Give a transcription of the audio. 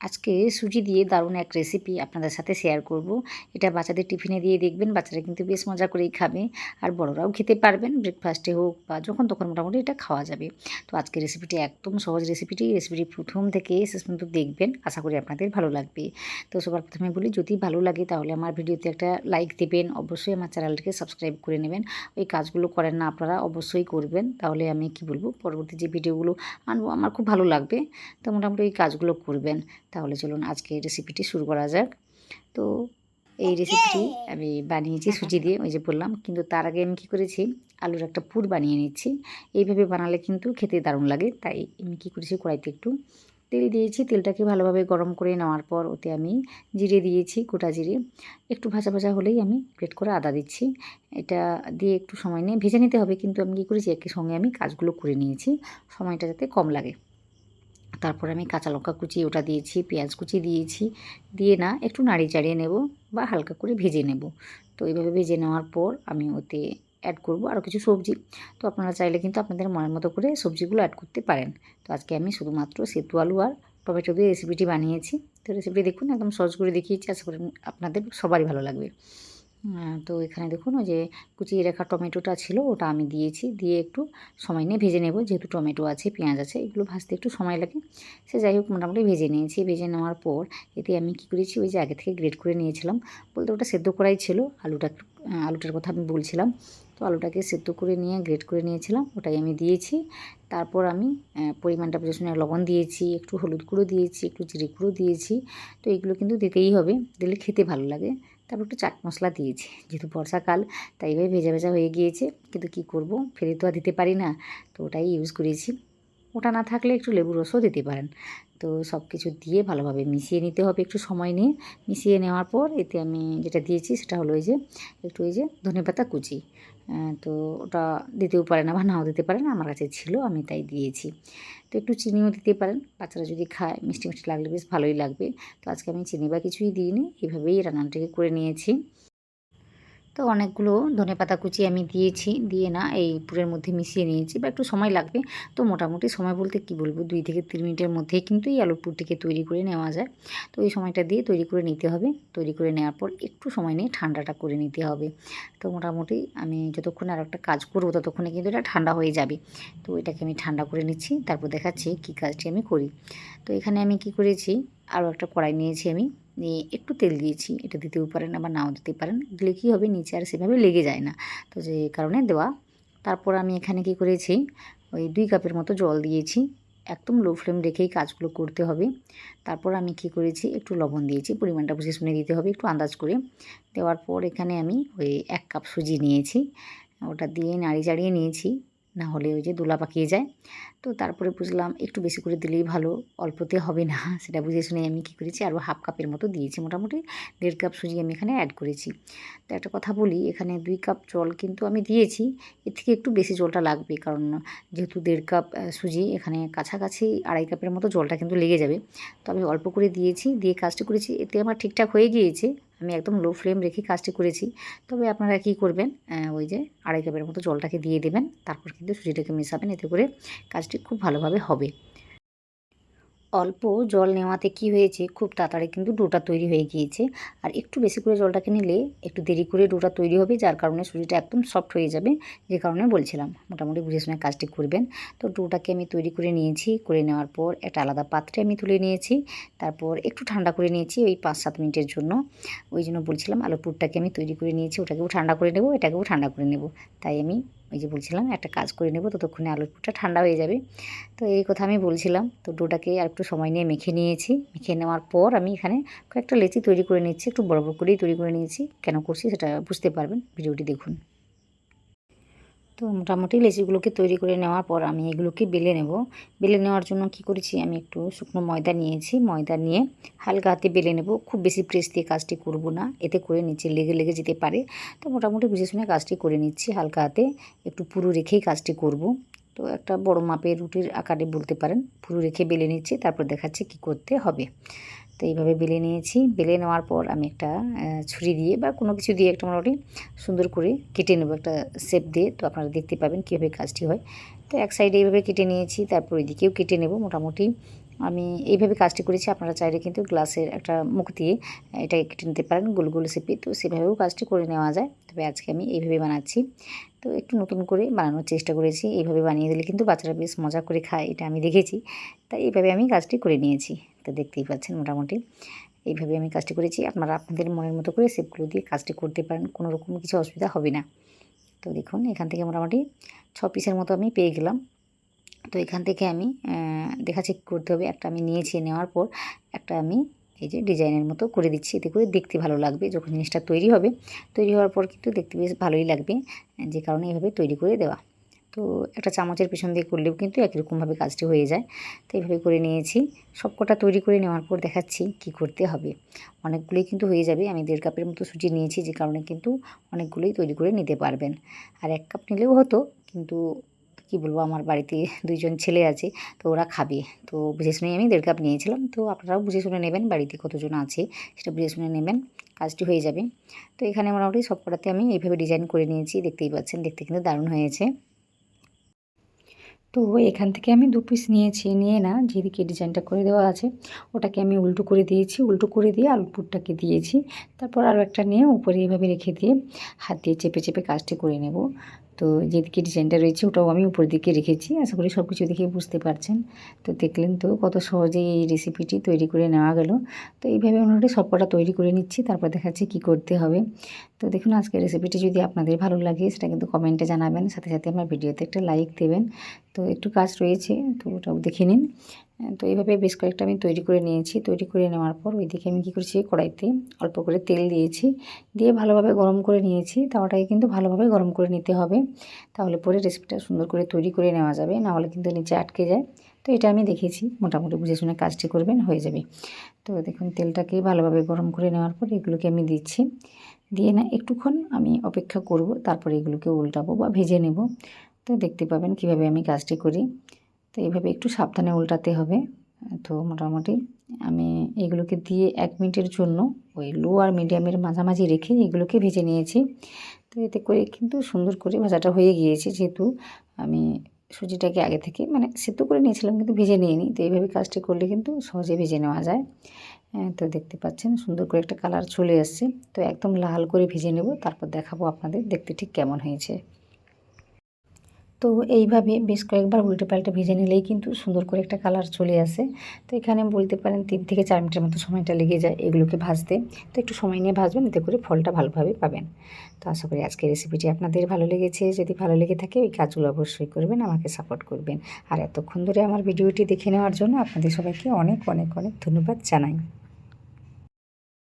আজকে সুজি দিয়ে দারুণ এক রেসিপি আপনাদের সাথে শেয়ার করব। এটা বাচ্চাদের টিফিনে দিয়ে দেখবেন, বাচ্চারা কিন্তু বেশ মজা করেই খাবে। আর বড়রাও খেতে পারবেন ব্রেকফাস্টে হোক বা যখন তখন মোটামুটি এটা খাওয়া যাবে। তো আজকে রেসিপিটি একদম সহজ রেসিপিটি রেসিপিটি প্রথম থেকে শেষ পর্যন্ত দেখবেন, আশা করি আপনাদের ভালো লাগবে। তো সবার প্রথমে বলি, যদি ভালো লাগে তাহলে আমার ভিডিওতে একটা লাইক দেবেন, অবশ্যই আমার চ্যানেলটিকে সাবস্ক্রাইব করে নেবেন। ওই কাজগুলো করেন না আপনারা, অবশ্যই করবেন। তাহলে আমি কি বলব, পরবর্তী যে ভিডিওগুলো আনব, আমার খুব ভালো লাগবে। তো মোটামুটি ওই কাজগুলো করবেন। তাহলে চলুন আজকে রেসিপিটি শুরু করা যাক। তো এই রেসিপিটি আমি বানিয়েছি সুজি দিয়ে ওই যে বললাম। কিন্তু তার আগে আমি কী করেছি? আলুর একটা পুর বানিয়ে নিচ্ছি। এইভাবে বানালে কিন্তু খেতে দারুণ লাগে। তাই আমি কী করেছি কড়াইতে একটু তেল দিয়েছি। তেলটাকে ভালোভাবে গরম করে নেওয়ার পর ওতে আমি জিরে দিয়েছি গোটা জিরে। একটু ভাজা ভাজা হলেই আমি গ্রেট করে আদা দিচ্ছি। এটা দিয়ে একটু সময় নিয়ে ভেজে নিতে হবে। কিন্তু আমি কী করেছি একই সঙ্গে আমি কাজগুলো করে নিয়েছি। সময়টা যাতে কম লাগে। তারপর আমি কাঁচা লঙ্কা কুচি ওটা দিয়েছি, পেঁয়াজ কুচি দিয়েছি। দিয়ে না একটু নাড়ি চাড়িয়ে নেব বা হালকা করে ভেজে নেব। তো এইভাবে ভেজে নেওয়ার পর আমি ওতে অ্যাড করব আরও কিছু সবজি। তো আপনারা চাইলে কিন্তু আপনাদের মনের মতো করে সবজিগুলো অ্যাড করতে পারেন। তো আজকে আমি শুধুমাত্র সেতু আলু আর টমেটো দিয়ে রেসিপিটি বানিয়েছি। তো রেসিপিটি দেখুন একদম সহজ করে দেখিয়েছি। আশা করি আপনাদের সবারই ভালো লাগবে। তো এখানে দেখুন ওই যে কুচিয়ে রাখা টমেটোটা ছিল, ওটা আমি দিয়েছি। দিয়ে একটু সময় নিয়ে ভেজে নেব। যেহেতু টমেটো আছে, পেঁয়াজ আছে, এগুলো ভাজতে একটু সময় লাগে। সে যাই হোক, মোটামুটি ভেজে নিয়েছি। ভেজে নেওয়ার পর এতে আমি কী করেছি, ওই যে আগে থেকে গ্রেড করে নিয়েছিলাম। বলতে ওটা সেদ্ধ করাই ছিল। আলুটা আলুটার কথা আমি বলছিলাম। তো আলুটাকে সেদ্ধ করে নিয়ে গ্রেড করে নিয়েছিলাম। ওটাই আমি দিয়েছি। তারপর আমি পরিমাণটা বুঝে শুনে লবণ দিয়েছি, একটু হলুদ গুঁড়ো দিয়েছি, একটু জিরে গুঁড়ো দিয়েছি। তো এগুলো কিন্তু দিতেই হবে। দিলে খেতে ভালো লাগে। তারপর একটু চাট মশলা দিয়েছি। যেহেতু বর্ষাকাল, তাই এভাবে ভেজা ভেজা হয়ে গিয়েছে। কিন্তু কি করব? ফেলে তো আর দিতে পারি না। তো ওটাই ইউজ করেছি। ওটা না থাকলে একটু লেবু রসও দিতে পারেন। তো সব কিছু দিয়ে ভালোভাবে মিশিয়ে নিতে হবে একটু সময় নিয়ে। মিশিয়ে নেওয়ার পর এতে আমি যেটা দিয়েছি সেটা হলো এই যে, একটু এই যে ধনে পাতা কুচি। তো ওটা দিতেও পারে না বা নাও দিতে পারে না, আমার কাছে ছিল, আমি তাই দিয়েছি। তো একটু চিনিও দিতে পারেন, বাচ্চারা যদি খায়, মিষ্টি মিষ্টি লাগলে বেশ ভালোই লাগবে। তো আজকে আমি চিনি বা কিছুই দিইনি, এভাবেই রান্নাটাকে করে নিয়েছি। তো অনেকগুলো ধনে পাতা কুচি আমি দিয়েছি, দিয়ে না এই পুরের মধ্যে মিশিয়ে নিয়েছি, বা একটু সময় লাগবে। তো মোটামুটি সময় বলতে কি বলব, দুই থেকে তিন মিনিটের মধ্যেই কিন্তু এই আলুর পুরটিকে তৈরি করে নেওয়া যায়। তো এই সময়টা দিয়ে তৈরি করে নিতে হবে। তৈরি করে নেওয়ার পর একটু সময় নিয়ে ঠান্ডাটা করে নিতে হবে। তো মোটামুটি আমি যতক্ষণ আর একটা কাজ করব, ততক্ষণে কিন্তু এটা ঠান্ডা হয়ে যাবে। তো এটাকে আমি ঠান্ডা করে নিচ্ছি, তারপর দেখাচ্ছি কী কাজটি আমি করি। তো এখানে আমি কি করেছি, আরও একটা কড়াই নিয়েছি আমি। একটু তেল দিয়েছি। এটা দিতেও পারেন আবার নাও দিতে পারেন। দিলে কী হবে? নিচে আর সেভাবে লেগে যায় না। তো যে কারণে দেওয়া। তারপর আমি এখানে কি করেছি? ওই দুই কাপের মতো জল দিয়েছি। একদম লো ফ্লেম রেখেই কাজগুলো করতে হবে। তারপর আমি কি করেছি? একটু লবণ দিয়েছি। পরিমাণটা বুঝে শুনে দিতে হবে, একটু আন্দাজ করে। দেওয়ার পর এখানে আমি ওই এক কাপ সুজি নিয়েছি। ওটা দিয়ে নাড়ি চাড়িয়ে নিয়েছি। না হলে ওই যে দোলা পাকিয়ে যায়। তো তারপরে বুঝলাম একটু বেশি করে দিলেই ভালো, অল্পতে হবে না। সেটা বুঝে শুনে আমি কী করেছি, আরও হাফ কাপের মতো দিয়েছি। মোটামুটি দেড় কাপ সুজি আমি এখানে অ্যাড করেছি। তো একটা কথা বলি, এখানে দুই কাপ জল কিন্তু আমি দিয়েছি, এর থেকে একটু বেশি জলটা লাগবে। কারণ যেহেতু দেড় কাপ সুজি, এখানে কাছাকাছি আড়াই কাপের মতো জলটা কিন্তু লেগে যাবে। তো আমি অল্প করে দিয়েছি, দিয়ে কাজটি করেছি। এতে আমার ঠিকঠাক হয়ে গিয়েছে, আমি একদম লো ফ্লেম রেখে কাজটি করেছি। তবে আপনারা কী করবেন ওই যে আড়াই কাপের মতো জলটাকে দিয়ে দেবেন, তারপর কিন্তু সুজিটাকে মেশাবেন। এতে করে কাজটি খুব ভালোভাবে হবে। অল্প জল নেওয়াতে কি হয়েছে, খুব তাড়াতাড়ি কিন্তু ডোটা তৈরি হয়ে গিয়েছে। আর একটু বেশি করে জলটাকে নিলে একটু দেরি করে ডোটা তৈরি হবে, যার কারণে সুজিটা একদম সফট হয়ে যাবে, যে কারণে বলছিলাম। মোটামুটি বুঝে শুনে কাজটি করবেন। তো ডোটাকে আমি তৈরি করে নিয়েছি, করে নেওয়ার পর একটা আলাদা পাত্রে আমি তুলে নিয়েছি। তারপর একটু ঠান্ডা করে নিয়েছি ওই পাঁচ সাত মিনিটের জন্য। ওই জন্য বলছিলাম আলু পুরটাকে আমি তৈরি করে নিয়েছি, ওটাকেও ঠান্ডা করে নেব, এটাকেও ঠান্ডা করে নেব। তাই আমি ওই যে বলছিলাম একটা কাজ করে নেব, ততক্ষণে আলুর পুরটা ঠান্ডা হয়ে যাবে। তো এই কথা আমি বলছিলাম, তো ডোটাকে আর একটু সময় নিয়ে মেখে নিয়েছি। মেখে নেওয়ার পর আমি এখানে কয়েকটা লেচি তৈরি করে নিচ্ছি, একটু বড় বড় করেই তৈরি করে নিয়েছি। কেন করছি সেটা বুঝতে পারবেন, ভিডিওটি দেখুন। তো মোটামুটি লেচিগুলোকে তৈরি করে নেওয়ার পর আমি এগুলোকে বেলে নেব। বেলে নেওয়ার জন্য কি করেছি? আমি একটু শুকনো ময়দা নিয়েছি। ময়দা নিয়ে হালকা হাতে বেলে নেব। খুব বেশি প্রেস দিয়ে কাজটি করব না। এতে করে নিচে লেগে লেগে যেতে পারে। তো মোটামুটি বুঝে শুনে কাজটি করে নিচ্ছি। হালকা হাতে একটু পুরো রেখেই কাজটি করব। তো একটা বড় মাপের রুটির আকারে বলতে পারেন। পুরো রেখে বেলে নিচ্ছি। তারপর দেখাচ্ছি কি করতে হবে। তো এইভাবে বেলে নিয়েছি। বেলে নেওয়ার পর আমি একটা ছুরি দিয়ে বা কোনো কিছু দিয়ে একটা মোটামুটি সুন্দর করে কেটে নেব একটা শেপ দিয়ে। তো আপনারা দেখতে পাবেন কীভাবে কাজটি হয়। তো এক সাইডে এইভাবে কেটে নিয়েছি, তারপর ওইদিকেও কেটে নেব মোটামুটি। আমি এইভাবে কাজটি করেছি, আপনারা চাইলে কিন্তু গ্লাসের একটা মুখ দিয়ে এটা কেটে নিতে পারেন, গোল গোল শেপে। তো সেভাবেও কাজটি করে নেওয়া যায়। তবে আজকে আমি এইভাবে বানাচ্ছি। তো একটু নতুন করে বানানোর চেষ্টা করেছি। এইভাবে বানিয়ে দিলে কিন্তু বাচ্চারা বেশ মজা করে খায়, এটা আমি দেখেছি। তাই এইভাবে আমি কাজটি করে নিয়েছি। তো দেখতেই পাচ্ছেন মোটামুটি। এইভাবে আমি কাজটি করেছি। আপনারা আপনাদের মনের মতো করে শেপগুলো দিয়ে কাজটি করতে পারেন কোনো রকম কিছু অসুবিধা হবে না। তো দেখুন, এখান থেকে মোটামুটি ছ পিসের মতো আমি পেয়ে গেলাম। তো এখান থেকে আমি দেখা চেক করতে হবে। একটা আমি নিয়েছি নেওয়ার পর একটা আমি এই যে ডিজাইনের মতো করে দিচ্ছি। এতে করে দেখতে ভালো লাগবে যখন জিনিসটা তৈরি হবে। তৈরি হওয়ার পর কিন্তু দেখতে বেশ ভালোই লাগবে, যে কারণে এইভাবে তৈরি করে দেওয়া। তো একটা চামচের পেছন দিয়ে করলেও কিন্তু একই রকমভাবে কাজটি হয়ে যায়। তো এইভাবে করে নিয়েছি। সবকটা তৈরি করে নেওয়ার পর দেখাচ্ছি কি করতে হবে। অনেকগুলোই কিন্তু হয়ে যাবে। আমি দেড় কাপের মতো সুজি নিয়েছি, যে কারণে কিন্তু অনেকগুলোই তৈরি করে নিতে পারবেন। আর এক কাপ নিলেও হতো, কিন্তু কি বলব, আমার বাড়িতে দুইজন ছেলে আছে, তো ওরা খাবে। তো বুঝে শুনে আমি দেড় কাপ নিয়েছিলাম, তো আপনারাও বুঝে শুনে নেবেন বাড়িতে কতজন আছে, সেটা বুঝে শুনে নেবেন, কাজটি হয়ে যাবে। তো এখানে মোটামুটি সব কটাতে আমি এইভাবে ডিজাইন করে নিয়েছি, দেখতেই পাচ্ছেন, দেখতে কিন্তু দারুণ হয়েছে। তো এখান থেকে আমি দু পিস নিয়েছি, নিয়ে না যেদিকে ডিজাইনটা করে দেওয়া আছে, ওটাকে আমি উল্টো করে দিয়েছি, উল্টো করে দিয়ে আলুপুরটাকে দিয়েছি। তারপর আরও একটা নিয়ে উপরে এইভাবে রেখে দিয়ে হাত দিয়ে চেপে চেপে কাজটি করে নেব। তো যেদিকে ডিজাইনটা রয়েছে ওটাও আমি উপর দিকে রেখেছি। আশা করি সব কিছু দেখে বুঝতে পারছেন। তো দেখলেন তো কত সহজেই এই রেসিপিটি তৈরি করে নেওয়া গেল। তো এইভাবে মোটামুটি সব কটা তৈরি করে নিচ্ছি, তারপর দেখাচ্ছি কি করতে হবে। তো দেখুন, আজকের রেসিপিটি যদি আপনাদের ভালো লাগে, সেটা কিন্তু কমেন্টে জানাবেন। সাথে সাথে আমার ভিডিওতে একটা লাইক দেবেন। তো একটু কাজ রয়েছে, তো ওটাও দেখে নিন। তো এইভাবে বেশ কয়েকটা আমি তৈরি করে নিয়েছি। তৈরি করে নেওয়ার পর ওইদিকে আমি কী করেছি, কড়াইতে অল্প করে তেল দিয়েছি। দিয়ে ভালোভাবে গরম করে নিয়েছি। তাওয়াটাকে কিন্তু ভালোভাবে গরম করে নিতে হবে। তাহলে পরে রেসিপিটা সুন্দর করে তৈরি করে নেওয়া যাবে। নাহলে কিন্তু নিচে আটকে যায়। তো এটা আমি দেখেছি। মোটামুটি বুঝে শুনে কাজটি করবেন, হয়ে যাবে। তো দেখুন, তেলটাকে ভালোভাবে গরম করে নেওয়ার পর এগুলোকে আমি দিচ্ছি। দিয়ে না, একটুক্ষণ আমি অপেক্ষা করব। তারপরে এগুলোকে উল্টাবো বা ভেজে নেব। তো দেখতে পাবেন কীভাবে আমি কাজটি করি। তো এইভাবে একটু সাবধানে উল্টাতে হবে। তো মোটামুটি আমি এগুলোকে দিয়ে এক মিনিটের জন্য ওই লো আর মিডিয়ামের মাঝামাঝি রেখে এগুলোকে ভেজে নিয়েছি। তো এতে করে কিন্তু সুন্দর করে ভাজাটা হয়ে গিয়েছে যেহেতু আমি সুজিটাকে আগে থেকে মানে সেদ্ধ করে নিয়েছিলাম কিন্তু ভেজে নিয়ে নিই তো এইভাবে কাজটি করলে কিন্তু সহজে ভেজে নেওয়া যায়। তো দেখতে পাচ্ছেন সুন্দর করে একটা কালার চলে আসছে তো একদম লাল করে ভেজে নেব, তারপর দেখাবো আপনাদের দেখতে ঠিক কেমন হয়েছে। তো এইভাবে বেশ কয়েকবার উল্টে পাল্টে ভেজে নিলেই কিন্তু সুন্দর করে একটা কালার চলে আসে। তো এখানে বলতে পারেন তিন থেকে চার মিনিটের মতো সময়টা লেগে যায় এগুলোকে ভাজতে। তো একটু সময় নিয়ে ভাজবেন, এতে করে ফলটা ভালোভাবে পাবেন। তো আশা করি আজকের রেসিপিটি আপনাদের ভালো লেগেছে। যদি ভালো লেগে থাকে ওই কাজগুলো অবশ্যই করবেন, আমাকে সাপোর্ট করবেন। আর এতক্ষণ ধরে আমার ভিডিওটি দেখে নেওয়ার জন্য আপনাদের সবাইকে অনেক অনেক অনেক ধন্যবাদ জানাই।